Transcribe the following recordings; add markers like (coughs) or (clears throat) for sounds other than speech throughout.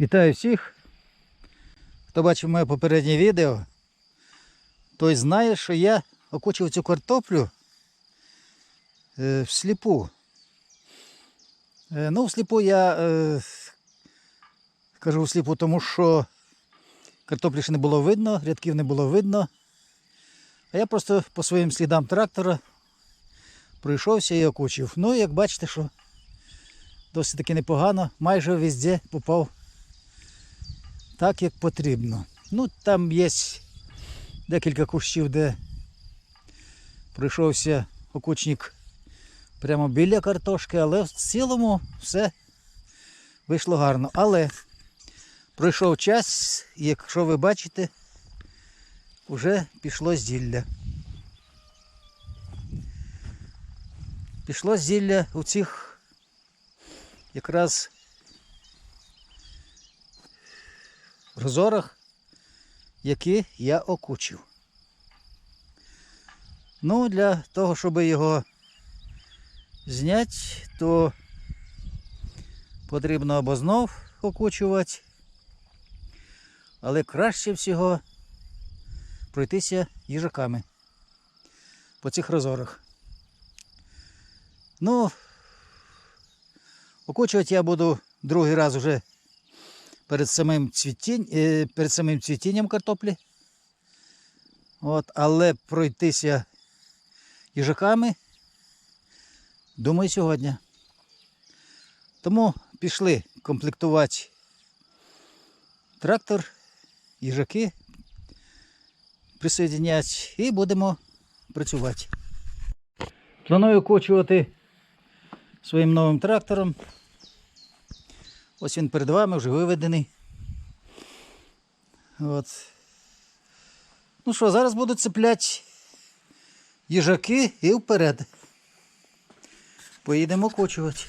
Вітаю всіх. Хто бачив моє попереднє відео, той знає, що я окучив цю картоплю е, всліпу. Е, ну, всліпу я е, кажу всліпу, тому що картоплі ще не було видно, рядків не було видно. А я просто по своїм слідам трактора пройшовся і окучив. Ну, як бачите, що досить таки непогано, майже везде попав так, як потрібно. Ну, там є декілька кущів, де пройшовся окучник прямо біля картошки, але в цілому все вийшло гарно. Але пройшов час, і якщо ви бачите, вже пішло зілля. Пішло зілля у цих якраз розорах, які я окучив. Ну, для того, щоб його зняти, то потрібно або знов окучувати, але краще всього пройтися їжаками по цих розорах. Ну, окучувати я буду другий раз вже перед самим, цвітінь, е, перед самим цвітінням картоплі. От, але пройтися їжаками, думаю, сьогодні. Тому пішли комплектувати трактор, їжаки, присоединяти і будемо працювати. Планую кочувати своїм новим трактором. Ось він перед вами вже виведений. От. Ну що, зараз буду цепляти їжаки і вперед. Поїдемо кочувати.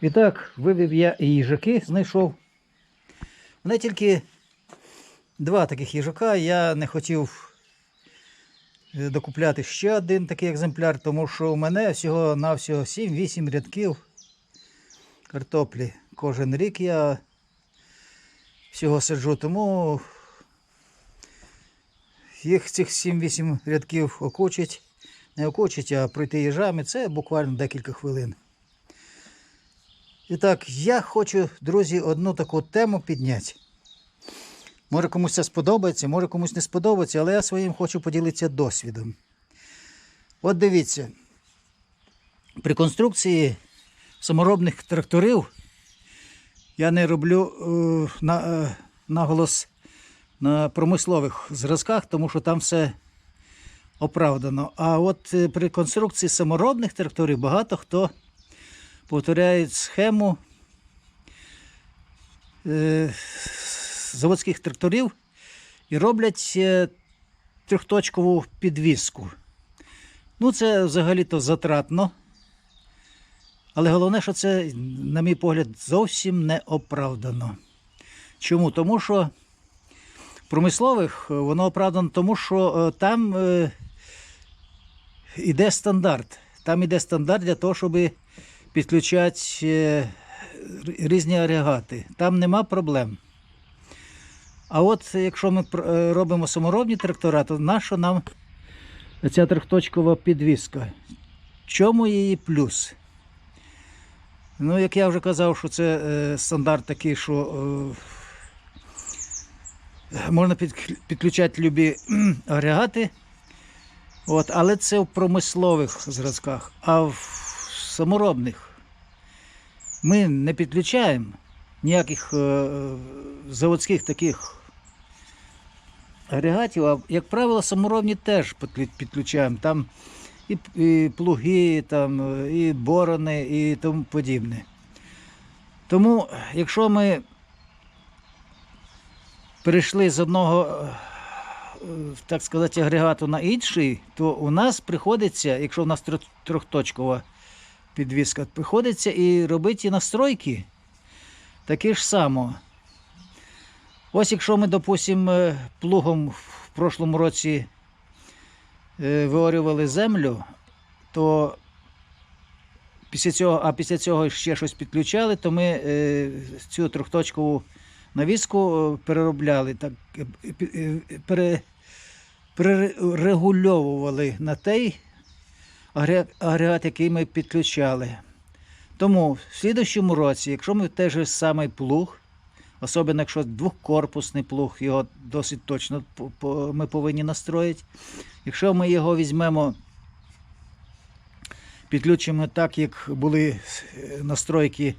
І так, вивів я і їжаки, знайшов. Мене тільки два таких їжака. Я не хотів е, докупляти ще один такий екземпляр, тому що у мене всього-навсього 7-8 рядків картоплі. Кожен рік я всього саджу, тому їх цих 7-8 рядків окучить, не окучить, а пройти їжами це буквально декілька хвилин. І так, я хочу, друзі, одну таку тему підняти. Може комусь це сподобається, може комусь не сподобається, але я своїм хочу поділитися досвідом. От дивіться, при конструкції саморобних тракторів я не роблю е, на, е, наголос на промислових зразках, тому що там все оправдано. А от е, при конструкції саморобних тракторів багато хто повторяє схему е, заводських тракторів і роблять е, трьохточкову підвіску. Ну, це взагалі-то затратно. Але головне, що це, на мій погляд, зовсім не оправдано. Чому? Тому що в промислових е, воно оправдано, тому що е, там е, іде стандарт. Там іде стандарт для того, щоб підключати е, різні агрегати. Там нема проблем. А от якщо ми е, робимо саморобні трактора, то нащо нам ця трьохточкова підвіска? Чому її плюс? Ну, як я вже казав, що це е, стандарт такий, що е, можна під, підключати любі агрегати, от, але це в промислових зразках, а в саморобних ми не підключаємо ніяких е, заводських таких агрегатів, а, як правило, саморобні теж підключаємо. Там і, і плуги, там, е, і борони, і тому подібне. Тому, якщо ми перейшли з одного, е, так сказати, агрегату на інший, то у нас приходиться, якщо у нас трьохточкова підвіска, приходиться і робити настройки такі ж само. Ось якщо ми, допустимо, плугом в прошлому році е, виорювали землю, то після цього, а після цього ще щось підключали, то ми е, цю трьохточкову навіску е, переробляли, так, е, е, пере, перерегульовували на той агре- агрегат, який ми підключали. Тому в слідущому році, якщо ми же самий плуг, особливо якщо двохкорпусний плуг, його досить точно ми повинні настроїти. Якщо ми його візьмемо, підключимо так, як були настройки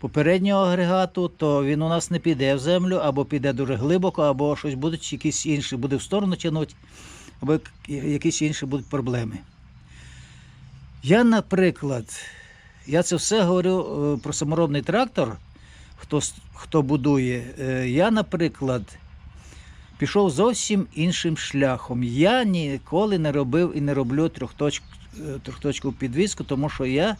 попереднього агрегату, то він у нас не піде в землю, або піде дуже глибоко, або щось будуть якісь інші, буде в сторону тягнути, або якісь інші будуть проблеми. Я, наприклад, я це все говорю е, про саморобний трактор, хто, хто будує. Е, Я, наприклад, пішов зовсім іншим шляхом. Я ніколи не робив і не роблю трьохточ, е, трьохточкову підвіску, тому що я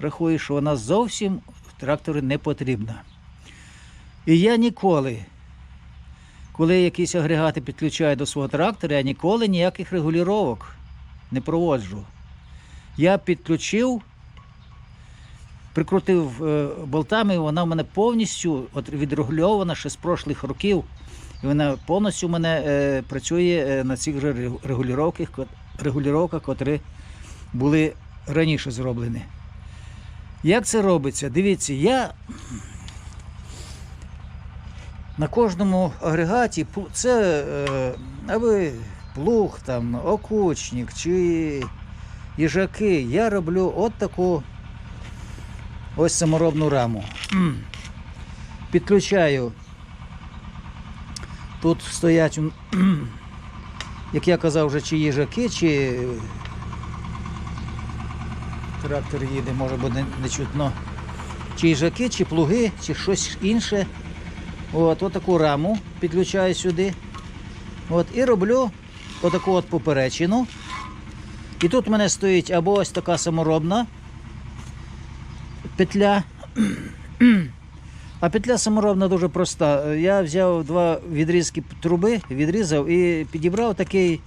рахую, що вона зовсім в тракторі не потрібна. І я ніколи, коли якісь агрегати підключаю до свого трактора, я ніколи ніяких регулювань не проводжу. Я підключив, прикрутив е, болтами, вона в мене повністю відрегульована ще з прошлих років. І вона повністю в мене е, працює е, на цих же регу- регулюваннях, котрі були раніше зроблені. Як це робиться? Дивіться, я на кожному агрегаті це аби плуг, там, окучник чи їжаки, я роблю от таку ось саморобну раму. Підключаю. Тут стоять, (clears throat) як я казав, вже чи їжаки, чи трактор їде, може буде не чутно. Чи їжаки, чи плуги, чи щось інше. От, от таку раму підключаю сюди. От, і роблю отаку от поперечину. І тут в мене стоїть або ось така саморобна петля. А петля саморобна дуже проста. Я взяв два відрізки труби, відрізав і підібрав такий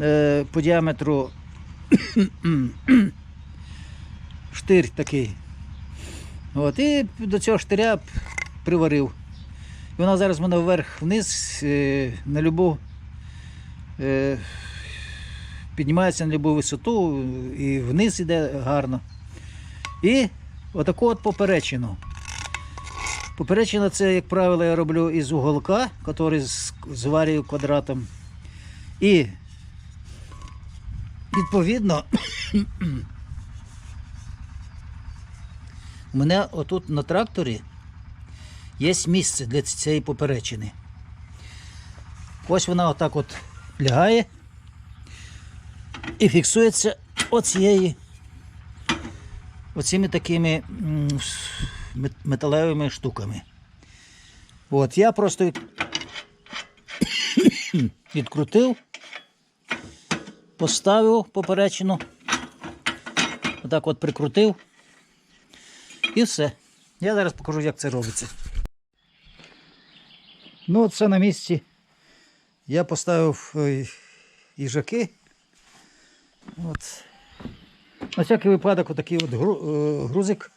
е, по діаметру (coughs) штир такий. От, і до цього штиря приварив. І вона зараз в мене вверх-вниз е, на любу е, піднімається на любу висоту і вниз іде гарно. І отаку от поперечину. Поперечина це, як правило, я роблю із уголка, який зварюю квадратом. І відповідно у (coughs) мене отут на тракторі є місце для цієї поперечини. Ось вона отак от лягає і фіксується оцією оціми такими металевими штуками. От, я просто (coughs) відкрутив, поставив поперечину, отак от прикрутив і все. Я зараз покажу, як це робиться. Ну, все на місці. Я поставив е, їжаки. От. На всякий випадок отакий от е, грузик,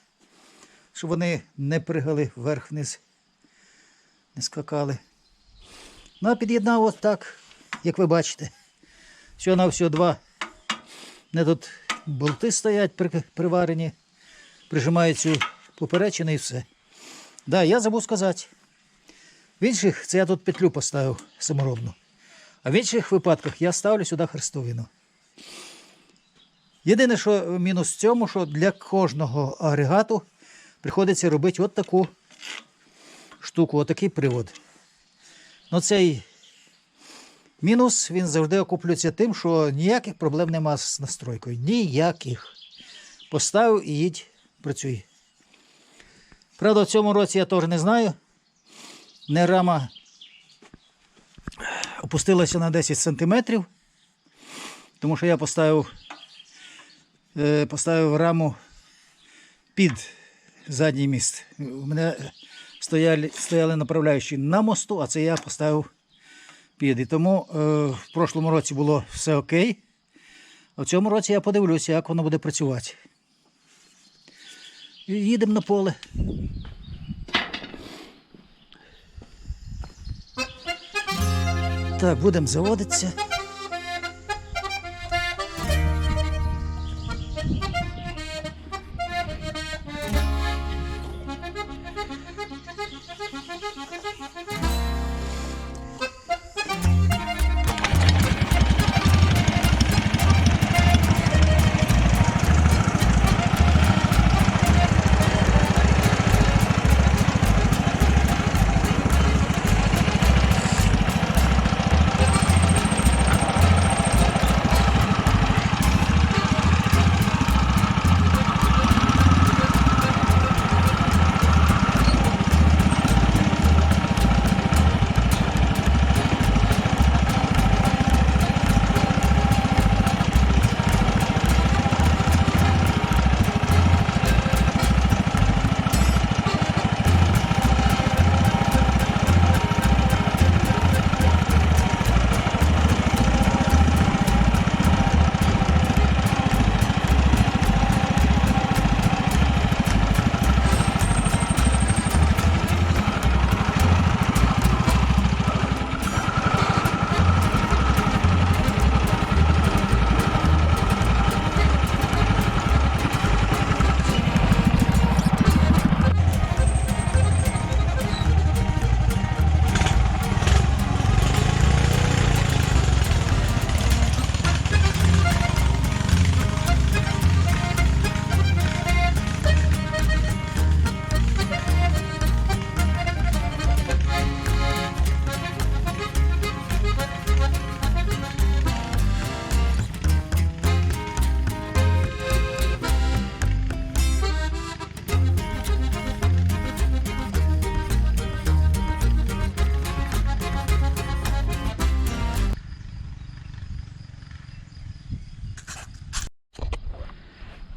щоб вони не пригали вверх-вниз, не скакали. Ну, а під'єднав от так, як ви бачите. Всього на всього два. Не тут болти стоять при- приварені, прижимають цю поперечину і все. Да, я забув сказати. В інших це я тут петлю поставив саморобну. А в інших випадках я ставлю сюди хрестовину. Єдине, що мінус в цьому, що для кожного агрегату приходиться робити от таку штуку, отакий привод. Ну цей мінус він завжди окуплюється тим, що ніяких проблем нема з настройкою. Ніяких. Поставив і їдь, працюй. Правда, в цьому році я теж не знаю. Не рама опустилася на 10 сантиметрів, тому що я поставив, поставив раму під задній міст. У мене стояли, стояли направляючі на мосту, а це я поставив під. І тому е, в прошлому році було все окей. А в цьому році я подивлюся, як воно буде працювати. І їдемо на поле. Так, будемо заводитися.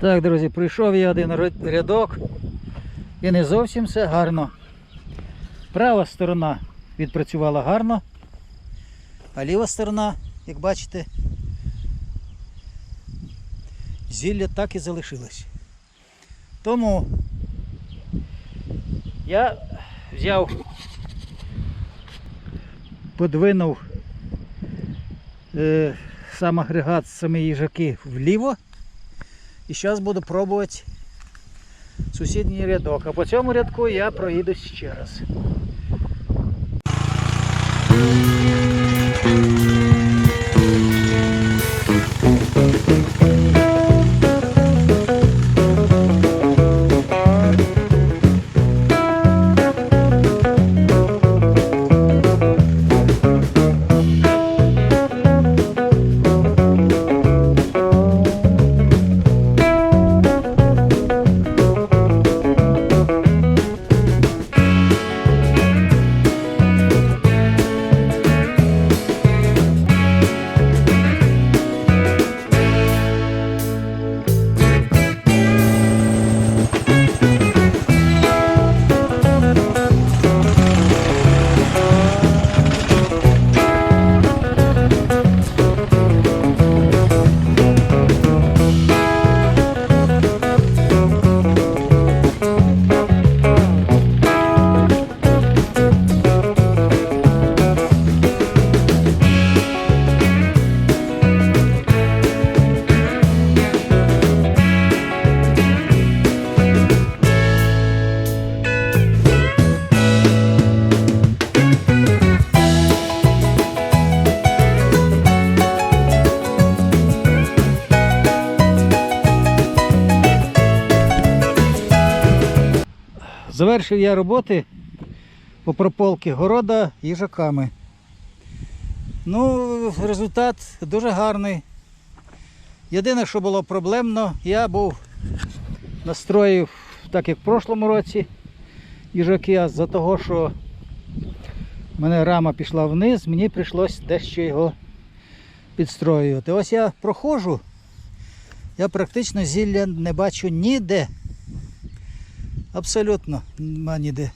Так, друзі, прийшов я один рядок і не зовсім все гарно. Права сторона відпрацювала гарно, а ліва сторона, як бачите, зілля так і залишилось. Тому я взяв, подвинув е, сам агрегат, самі їжаки вліво. І зараз буду пробувати сусідній рядок. А по цьому рядку я проїдусь ще раз. Завершив я роботи по прополки города їжаками. Ну, результат дуже гарний. Єдине, що було проблемно, я був настроїв, так як в прошлому році, їжаки, а за того, що в мене рама пішла вниз, мені прийшлось дещо його підстроювати. Ось я проходжу, я практично зілля не бачу ніде. Абсолютно нема ніде.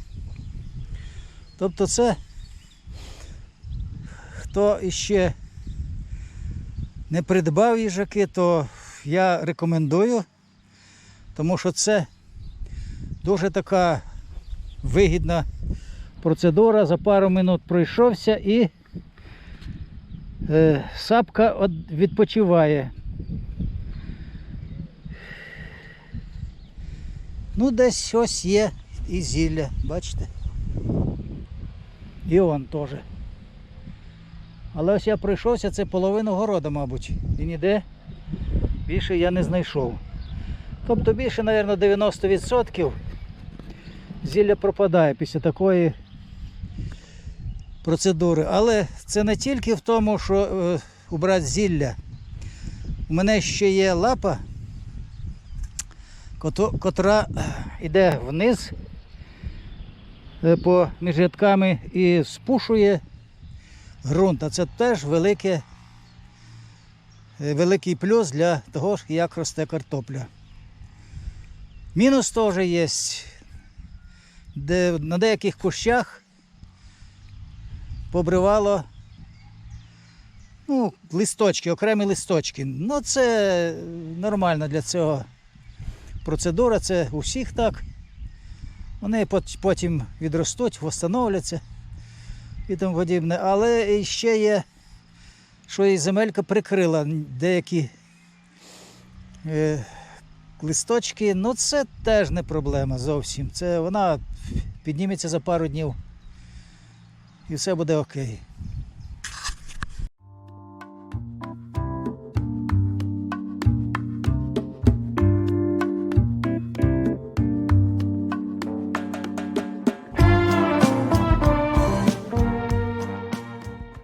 Тобто це хто іще не придбав їжаки, то я рекомендую, тому що це Дуже така вигідна процедура. За пару минут пройшовся і е, сапка відпочиває. Ну, десь ось є і зілля, бачите? І он теж. Але ось я пройшовся, це половина города, мабуть. І ніде більше я не знайшов. Тобто більше, мабуть, 90% зілля пропадає після такої процедури. Але це не тільки в тому, що е, убрати зілля. У мене ще є лапа, котра йде вниз е, по між рядками і спушує ґрунт. А це теж велике, е, великий плюс для того, як росте картопля. Мінус теж є. Де на деяких кущах побривало ну, листочки, окремі листочки. Ну, це нормально для цього процедура, це у всіх так. Вони потім відростуть, встановляться і тому подібне. Але ще є, що і земелька прикрила деякі е, листочки. Ну це теж не проблема зовсім. Це вона підніметься за пару днів і все буде окей.